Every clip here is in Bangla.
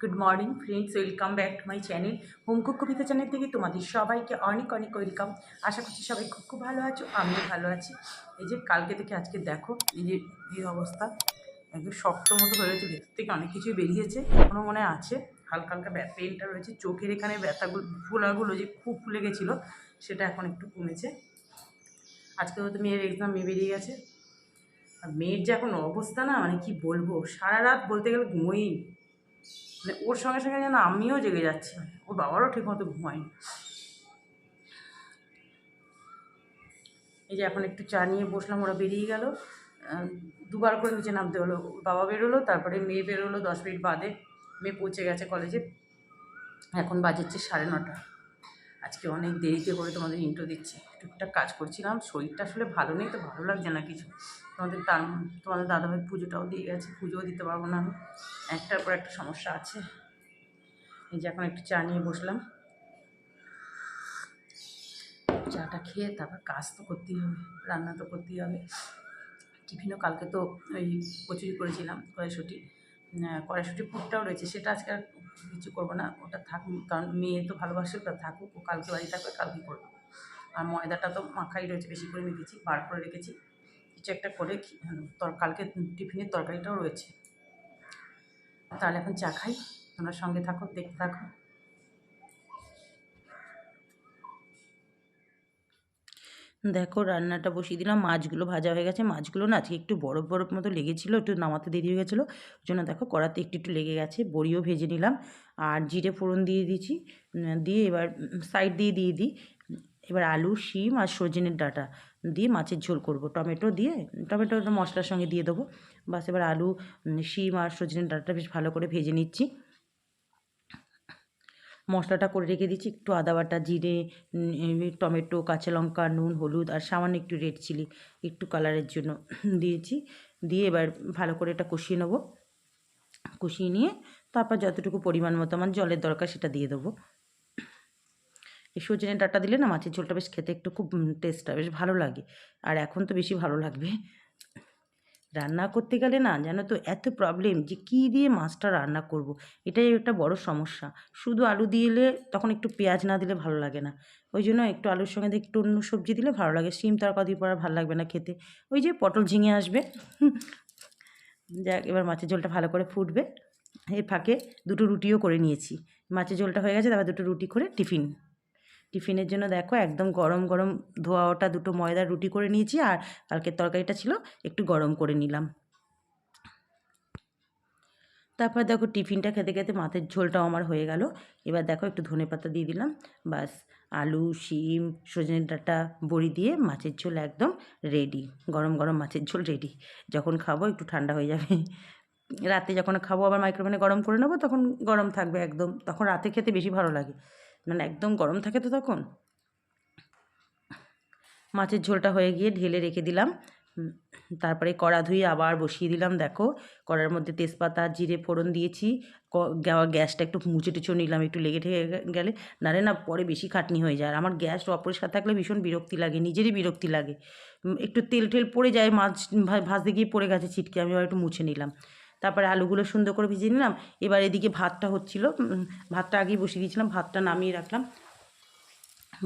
Good morning friends welcome back to my channel home cook Kabita channel থেকে তোমাদের সবাইকে অনেক অনেক ওয়েলকাম আশা করছি সবাই খুব খুব ভালো আছো, আমিও ভালো আছি। এই যে কালকে থেকে আজকে দেখো, এই যে এই অবস্থা। একদম শক্ত মতো হয়ে রয়েছে ভেতর থেকে অনেক কিছুই বেরিয়েছে এখনও মনে আছে। হালকা হালকা পেনটা রয়েছে, চোখের এখানে ব্যথাগুলো ফোলাগুলো যে খুব ফুলে গেছিল, সেটা এখন একটু কমেছে। আজকে হয়তো মেয়ের এক্সাম মেয়ে বেরিয়ে গেছে। আর মেয়ের যে এখন অবস্থা না মানে কি বলব? সারা রাত বলতে গেলে ঘুমোই মানে ওর সঙ্গে সঙ্গে যেন আমিও জেগে যাচ্ছি। ওর বাবারও ঠিক মতো ঘুমায়নি এই যে এখন একটু চা নিয়ে বসলাম, ওরা বেরিয়ে গেল। দুবার করে নিচে নামতে হলো। বাবা বেরোলো, তারপরে মেয়ে বেরোলো দশ মিনিট বাদে। মেয়ে পৌঁছে গেছে কলেজে। এখন বাজেচ্ছে সাড়ে নটা। আজকে অনেক দেরিতে করে তোমাদের ইন্ট্রো দিচ্ছি। টুকটাক কাজ করছিলাম শরীরটা আসলে ভালো নেই তো, ভালো লাগছে না কিছু। তোমাদের তার, তোমাদের দাদাভাই পুজোটাও দিয়ে গেছে, পুজোও দিতে পারব না আমি। একটার পর একটা সমস্যা আছে। এই যে এখন একটু চা নিয়ে বসলাম। চাটা খেয়ে তারপর কাজ তো করতেই হবে, রান্না তো করতেই হবে। টিফিনও কালকে তো ওই কচুরি করেছিলাম, কড়াইশুটি। আহ, কড়াইশুটি পুরটাও রয়েছে সেটা আজকে আর কিছু করব না ওটা থাকুক কারণ মেয়ে তো ভালোবাসে ওটা থাকুক ও কালকে বাড়ি থাকবে কালকে করব। আর ময়দাটা তো মাখাই রয়েছে বেশি করে মেখেছি বার করে রেখেছি কিছু একটা করে কালকে টিফিনের তরকারিটাও রয়েছে। তাহলে এখন চা খাই তোমরা সঙ্গে থাকো দেখতে থাকো। দেখো রান্নাটা বসিয়ে দিলাম। মাছগুলো ভাজা হয়ে গেছে। মাছগুলো না আজকে একটু বরফ বরফ মতো লেগেছিলো, একটু নামাতে দেরি হয়ে গেছিল। ওই জন্য দেখো কড়াতে একটু একটু লেগে গেছে। বড়িও ভেজে নিলাম। আর জিরে ফোড়ন দিয়ে দিয়েছি। দিয়ে এবার সাইড দিয়ে দিয়ে দিই। এবার আলু, শিম আর সজনের ডাঁটা দিয়ে মাছের ঝোল করব। টমেটো দিয়ে টমেটো মশলার সঙ্গে দিয়ে দেবো। বাস এবার আলু শিম আর সজনের ডাঁটাটা বেশ ভালো করে ভেজে নিচ্ছি। মশলাটা করে রেখে দিচ্ছি। একটু আদা বাটা, জিরে টমেটো, কাঁচা লঙ্কা, নুন, হলুদ আর সামান্য একটু রেড চিলি একটু কালারের জন্য দিয়েছি। দিয়ে এবার ভালো করে এটা কষিয়ে নেব। কষিয়ে নিয়ে তারপর যতটুকু পরিমাণ মতো আমার জলের দরকার সেটা দিয়ে দেবো। এই সজনে ডাঁটা দিলে না মাছের ঝোলটা বেশ খেতে একটু খুব টেস্টটা বেশ ভালো লাগে। আর এখন তো বেশি ভালো লাগবে। রান্না করতে গেলে না জানো তো এত প্রবলেম যে কী দিয়ে মাছটা রান্না করব। এটাই একটা বড় সমস্যা। শুধু আলু দিলে তখন একটু পেঁয়াজ না দিলে ভালো লাগে না। ওই জন্য একটু আলুর সঙ্গে দিয়ে একটু অন্য সবজি দিলে ভালো লাগে। শিম তরকা দিয়ে আর ভালো লাগবে না খেতে। ওই যে পটল ঝিঙে আসবে। যাক, এবার মাছের ঝোলটা ভালো করে ফুটবে। এর ফাঁকে দুটো রুটিও করে নিয়েছি। মাছের ঝোলটা হয়ে গেছে, তারপর দুটো রুটি করে টিফিন। টিফিনের জন্য দেখো একদম গরম গরম ধোয়া ওটা দুটো ময়দার রুটি করে নিয়েছি আর কালকের তরকারিটা ছিল একটু গরম করে নিলাম। তারপর দেখো টিফিনটা খেতে খেতে মাছের ঝোলটাও আমার হয়ে গেল। এবার দেখো একটু ধনে পাতা দিয়ে দিলাম। বাস আলু, শিম, সজনে ডাঁটা, বড়ি দিয়ে মাছের ঝোল একদম রেডি গরম গরম মাছের ঝোল রেডি যখন খাব একটু ঠান্ডা হয়ে যাবে। রাতে যখন খাব আবার মাইক্রোওভেনে গরম করে নেব, তখন গরম থাকবে একদম। তখন রাতে খেতে বেশি ভালো লাগে। মানে একদম গরম থাকে তো তখন? মাছের ঝোলটা হয়ে গিয়ে ঢেলে রেখে দিলাম। তারপরে কড়া ধুয়ে আবার বসিয়ে দিলাম, দেখো। কড়ার মধ্যে তেজপাতা, জিরে ফোড়ন দিয়েছি। গ্যাসটা একটু মুছে টুচো নিলাম, একটু লেগে গে- গেলে। নারে না পরে বেশি খাটনি হয়ে যায়। আর আমার গ্যাস অপরিষ্কার থাকলে ভীষণ বিরক্তি লাগে, নিজেরই বিরক্তি লাগে। একটু তেল টেল পড়ে যায়, মাছ ভাজতে গিয়ে পড়ে গেছে ছিটকে, আমি আবার একটু মুছে নিলাম। তারপরে আলুগুলো সুন্দর করে ভিজিয়ে নিলাম। এবার এদিকে ভাতটা হচ্ছিল ভাতটা আগেই বসিয়ে দিয়েছিলাম, ভাতটা নামিয়ে রাখলাম।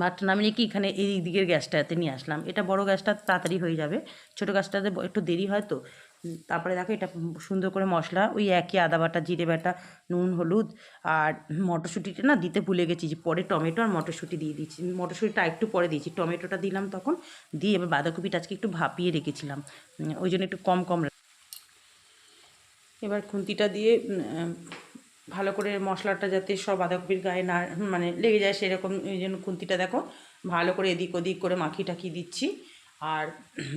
ভাতটা নামিয়ে কি এখানে এই দিকের গ্যাসটাতে নিয়ে আসলাম। এটা বড় গ্যাসটা তাড়াতাড়ি হয়ে যাবে, ছোটো গ্যাসটাতে একটু দেরি হয় তো। তারপরে দেখো এটা সুন্দর করে মশলা, ওই একই আদা বাটা, জিরে বাটা, নুন, হলুদ আর মটরশুঁটিটা না দিতে ভুলে গেছি যে পরে টমেটো আর মটরশুঁটি দিয়ে দিয়েছি। মটরশুঁটিটা একটু পরে দিয়েছি, টমেটোটা দিলাম তখন, দিয়ে এবার বাঁধাকপিটা আজকে একটু ভাপিয়ে রেখেছিলাম। ওই জন্য একটু কম কম এবার খুন্তিটা দিয়ে ভালো করে মশলাটা যাতে সব বাঁধাকপির গায়ে না মানে লেগে যায় সেরকম ওই জন্য খুন্তিটা দেখো ভালো করে এদিক ওদিক করে মাখিয়ে টাকিয়ে দিচ্ছি। আর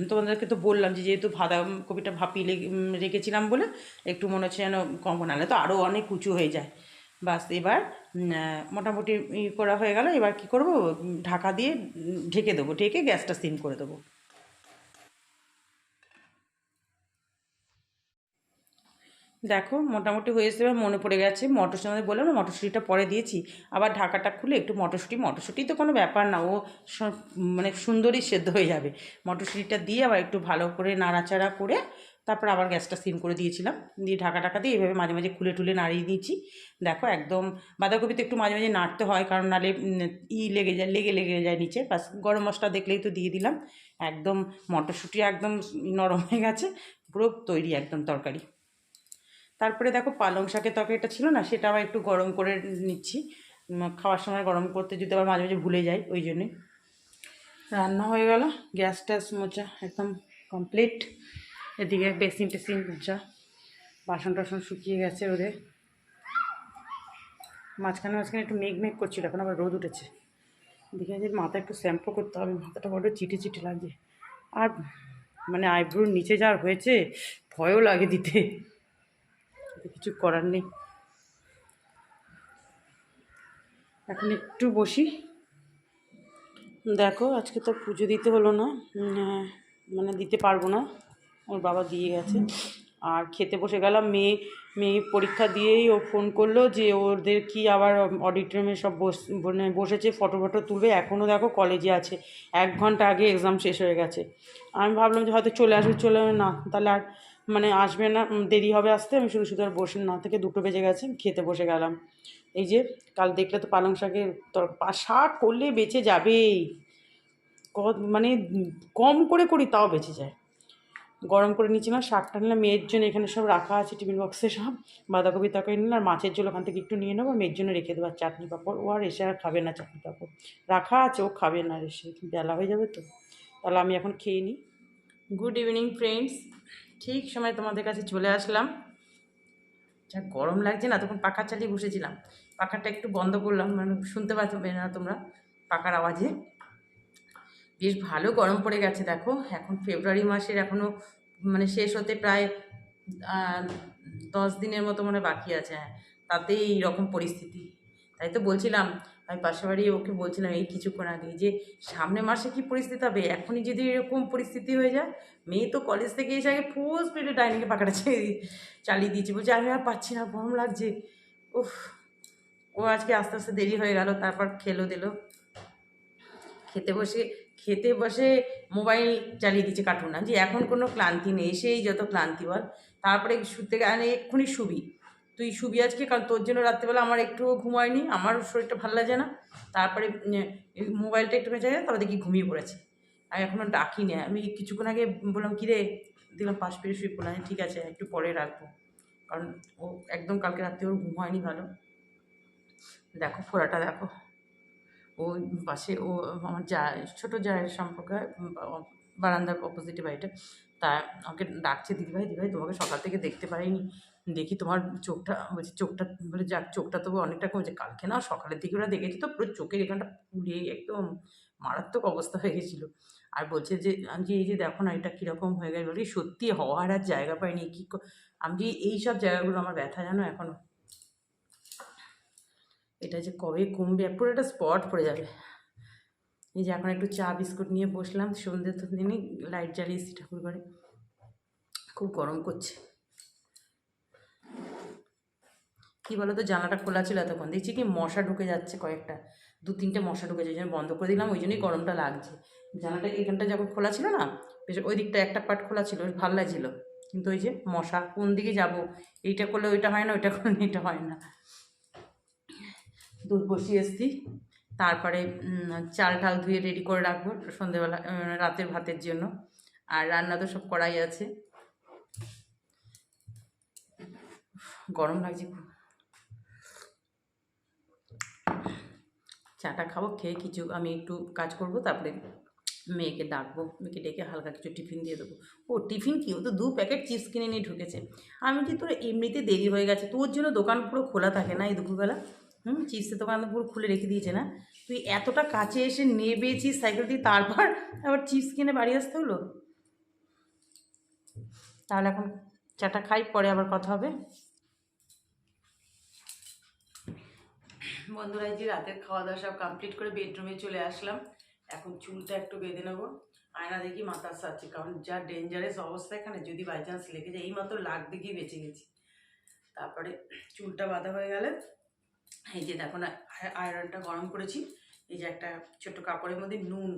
তোমাদেরকে তো বললাম যে যেহেতু বাঁধাকপিটা ভাপিয়ে লেগে- রেখেছিলাম বলে একটু মনে হচ্ছে যেন কম নাহলে তো আরও অনেক উঁচু হয়ে যায়। বাস এবার মোটামুটি করা হয়ে গেল, এবার কি করব? ঢাকা দিয়ে ঢেকে দেবো, ঢেকে গ্যাসটা সিম করে দেবো। দেখো, মোটামুটি হয়ে এসে এবার মনে পড়ে গেছে মটরশুঁটি আমাদের বললাম না, মটরশুঁটিটা পরে দিয়েছি। আবার ঢাকাটা খুলে একটু মটরশুঁটি মটরশুঁটি তো কোনো ব্যাপার না, ও মানে সুন্দরই সেদ্ধ হয়ে যাবে। মটরশুঁটিটা দিয়ে আবার একটু ভালো করে নাড়াচাড়া করে, তারপর আবার গ্যাসটা সিম করে দিয়েছিলাম। দিয়ে ঢাকা ঢাকা দিয়ে এইভাবে মাঝে মাঝে খুলে টুলে নাড়িয়ে দিয়েছি। দেখো, একদম বাঁধাকপিতে একটু মাঝে মাঝে নাড়তে হয়, কারণ নালে ই লেগে যায়, লেগে লেগে যায় নিচে। বাস গরম মশলা দেখলেই তো দিয়ে দিলাম। একদম মটরশুঁটি একদম নরম হয়ে গেছে, পুরো তৈরি একদম তরকারি। তারপরে দেখো পালং শাকের তরকারিটা ছিল না, সেটা আবার একটু গরম করে নিচ্ছি। খাওয়ার সময় গরম করতে যদি আবার মাঝে মাঝে ভুলে যাই, ওই জন্যে। রান্না হয়ে গেল, গ্যাস ট্যাস মোচা একদম কমপ্লিট। এদিকে বেসিন টেসিন মোচা, বাসন টাসন শুকিয়ে গেছে রোদে। মাঝখানে মাঝখানে একটু মেঘ মেঘ করছিল, এখন আবার রোদ উঠেছে। দেখে যে মাথা একটু শ্যাম্পু করতে হবে, মাথাটা বড্ড চিটে চিটে লাগছে। আর মানে আইব্রোর নিচে যা হয়েছে, ভয়ও লাগে দিতে। কিছু করার নেই। এখন একটু বসি। দেখো, আজকে তো পুজো দিতে হলো না। মানে দিতে পারব না। ওর বাবা দিয়ে গেছে। আর খেতে বসে গেলাম। মেয়ে মেয়ে পরীক্ষা দিয়েই ও ফোন করল যে ওদের কি আবার অডিটোরিয়ামে সব মানে বসেছে ফটো ফটো তুলবে। এখনও দেখো কলেজে আছে। এক ঘণ্টা আগে এক্সাম শেষ হয়ে গেছে। আমি ভাবলাম যে হয়তো চলে আসবে, চলে না। তাহলে আর মানে আসবে না দেরি হবে আসতে। আমি শুধু শুধু আর বসে, না থেকে দুটো বেজে গেছে, খেতে বসে গেলাম। এই যে, কাল দেখলে তো পালং শাকের তর শাক করলে বেঁচে যাবেই। ক- মানে কম করে করি, তাও বেঁচে যায়। গরম করে নিচ্ছিলাম শাকটা নিলাম, মেয়ের জন্য এখানে সব রাখা আছে, টিফিন বক্সে সব। বাঁধাকপি তরকারি নিলাম, আর মাছের ঝোল ওখান থেকে একটু নিয়ে নেব মেয়ের জন্য রেখে দেবো, আর চাটনি পাঁপড়। ও আর এসে আর খাবে না চাটনি পাঁপড়। রাখা আছে, ও খাবে না এসে বেলা হয়ে যাবে তো? তাহলে আমি এখন খেয়ে নিই। গুড ইভিনিং ফ্রেন্ডস ঠিক সময় তোমাদের কাছে চলে আসলাম। যা গরম লাগছে না, তখন পাখা চালিয়ে বসেছিলাম। পাখাটা একটু বন্ধ করলাম মানে শুনতে পাচ্ছ না তোমরা পাখার আওয়াজে। বেশ ভালো গরম পড়ে গেছে, দেখো। এখন ফেব্রুয়ারি মাসের এখনও মানে শেষ হতে প্রায় দশ দিনের মতো মনে বাকি আছে হ্যাঁ। তাতেই এইরকম পরিস্থিতি। তাই তো বলছিলাম আমি পাশে বাড়ি ওকে বলছিলাম, এই কিছুক্ষণ আগে যে সামনে মাসে কি পরিস্থিতি হবে? এখনই যদি এরকম পরিস্থিতি হয়ে যায়, মেয়ে তো কলেজ থেকে এসে আগে ফুল স্পিডে ডাইনিংয়ে পাকাটা চালিয়ে দিয়েছে। বলছে, আমি আর পাচ্ছি না, গরম লাগছে। উফ, ও আজকে আস্তে আস্তে দেরি হয়ে গেল, তারপর খেলো দিল। খেতে বসে খেতে বসে মোবাইল চালিয়ে দিচ্ছে কার্টুন না যে এখন কোনো ক্লান্তি নেই, সেই যত ক্লান্তি বল। তারপরে শুতে গেলে এক্ষুনি শুবি। তুই শুবি আজকে? কারণ তোর জন্য রাত্রেবেলা আমার একটুও ঘুমায়নি, আমার শরীরটা ভালো লাগে না। তারপরে মোবাইলটা একটু চাই, তারপর দেখি ঘুমিয়ে পড়েছে। আমি এখনও ডাকি না। আমি কিছুক্ষণ আগে বললাম কিরে দিলাম পাশ ফিরে শুয়ে পড়লাম। ঠিক আছে, একটু পরে রাখব। কারণ ও একদম কালকে রাত্রে ওর ঘুম হয়নি ভালো। দেখো, ফোড়াটা দেখো। ও পাশে ও, আমার যা, ছোটো জায়ের সম্পর্কে বারান্দার অপোজিটে বাড়িটা। তা আমাকে ডাকছে, দিদিভাই দিদিভাই, তোমাকে সকাল থেকে দেখতে পারিনি। দেখি তোমার চোখটা, বলছি চোখটা, বলে যাক, চোখটা তবু অনেকটা কমেছে। কালকে না সকালের দিকে ওরা দেখেছি তো, পুরো চোখের এখানটা পুড়ে একদম মারাত্মক অবস্থা হয়ে গেছিল। আর বলছে যে আমি যে এই যে দেখো না, এটা কীরকম হয়ে গেছে বলি, সত্যি হওয়ার আর জায়গা পাইনি। কী আমি যে এই সব জায়গাগুলো আমার ব্যথা জানো এখনও এটা যে কবে কমবে পুরো একটা স্পট পড়ে যাবে। এই যে এখন একটু চা বিস্কুট নিয়ে বসলাম, সন্ধ্যে তো দিনে লাইট জ্বালিয়েছি ঠাকুর ঘরে। খুব গরম করছে। কী বলো তো জানলাটা খোলা ছিল এতক্ষণ। দেখছি কি মশা ঢুকে যাচ্ছে কয়েকটা, দু তিনটে মশা ঢুকে জন্য বন্ধ করে দিলাম, ওই জন্যই গরমটা লাগছে। জানলাটা, এখানটা যখন খোলা ছিল না, বেশ ওই দিকটা একটা পার্ট খোলা ছিল, বেশ ভালো লাগছিল। কিন্তু ওই যে মশা, কোন দিকে যাব? এইটা করলে ওইটা হয় না, ওইটা করলে এটা হয় না। দুধ বসিয়ে এসছি। তারপরে চাল টাল ধুয়ে রেডি করে রাখব সন্ধেবেলা রাতের ভাতের জন্য। আর রান্না তো সব করাই আছে। গরম লাগছে চাটা খাব, খেয়ে কিছু, আমি একটু কাজ করব, তারপরে মেয়েকে ডাকবো। মেয়েকে ডেকে হালকা কিছু টিফিন দিয়ে দেবো। ও, টিফিন কি? ও তো দু প্যাকেট চিপস কিনে নিয়ে ঢুকেছে। আমি যে তোর এমনিতে দেরি হয়ে গেছে, তোর জন্য দোকান পুরো খোলা থাকে না এই দুপুরবেলা? হুম চিপসের দোকান পুরো খুলে রেখে দিয়েছে না? তুই এতটা কাছে এসে নেবেছিস সাইকেল দিয়ে তারপর আবার চিপস কিনে বাড়ি আসতে হলো? তাহলে এখন চাটা খাই, পরে আবার কথা হবে। বন্ধুরা, এই যে রাতের খাওয়া দাওয়া সব কমপ্লিট করে বেডরুমে চলে আসলাম। এখন চুলটা একটু বেঁধে নেব। আয়না দেখি মাথার সাথে, কারণ যা ডেঞ্জারাস অবস্থা এখানে, যদি বাই চান্স লেগে যায়, এইমাত্র লাগতে গিয়ে বেঁচে গেছি। তারপরে চুলটা বাঁধা হয়ে গেলে এই যে দেখো না আয়রনটা গরম করেছি। এই যে একটা ছোট্ট কাপড়ের মধ্যে নুন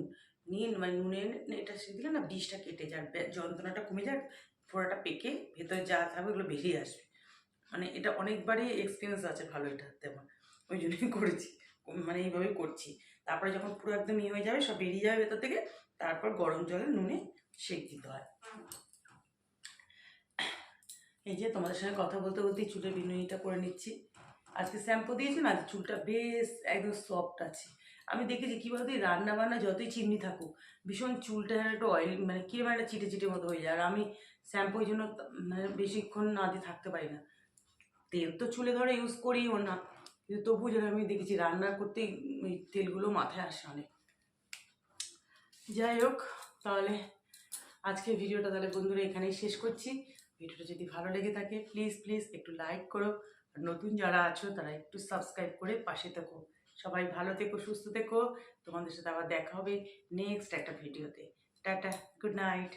নিয়ে মানে নুনের এটা দিলে না বিষটা কেটে যাক যন্ত্রণাটা কমে যাক ফোড়াটা পেকে ভেতরে যা থাকবে ওগুলো বেরিয়ে আসবে। মানে এটা অনেকবারই এক্সপিরিয়েন্স আছে ভালো এটা তেমন। ওই জন্যই করেছি মানে এইভাবেই করছি। তারপরে যখন পুরো একদম ইয়ে হয়ে যাবে, সব বেরিয়ে যাবে ভেতর থেকে, তারপর গরম জলে নুনে সেক দিতে হয়। এই যে তোমাদের সঙ্গে কথা বলতে বলতেই চুলের বিনুনিটা করে নিচ্ছি। আজকে শ্যাম্পু দিয়েছি না চুলটা বেশ একদম সফট আছে। আমি দেখেছি কী বলতো রান্না বান্না যতই চিমনি থাকুক, ভীষণ চুলটা একটু অয়েল মানে কিরম একটা চিটে চিটে মতো হয়ে যায়। আর আমি শ্যাম্পুর জন্য মানে বেশিক্ষণ না দিয়ে থাকতে পারি না। তেল তো চুলে ধরো ইউজ করিও না, কিন্তু তবু যেন আমি দেখেছি রান্না করতে এই তেলগুলো মাথায় আসে অনেক। যাই হোক, তাহলে আজকে ভিডিওটা তাহলে বন্ধুরা এখানেই শেষ করছি। ভিডিওটা যদি ভালো লেগে থাকে প্লিজ প্লিজ একটু লাইক করো। নতুন যারা আছো, তারা একটু সাবস্ক্রাইব করে পাশে থেকো। সবাই ভালো থেকো, সুস্থ থেকো। তোমাদের সাথে আবার দেখা হবে নেক্সট একটা ভিডিওতে টাটা গুড নাইট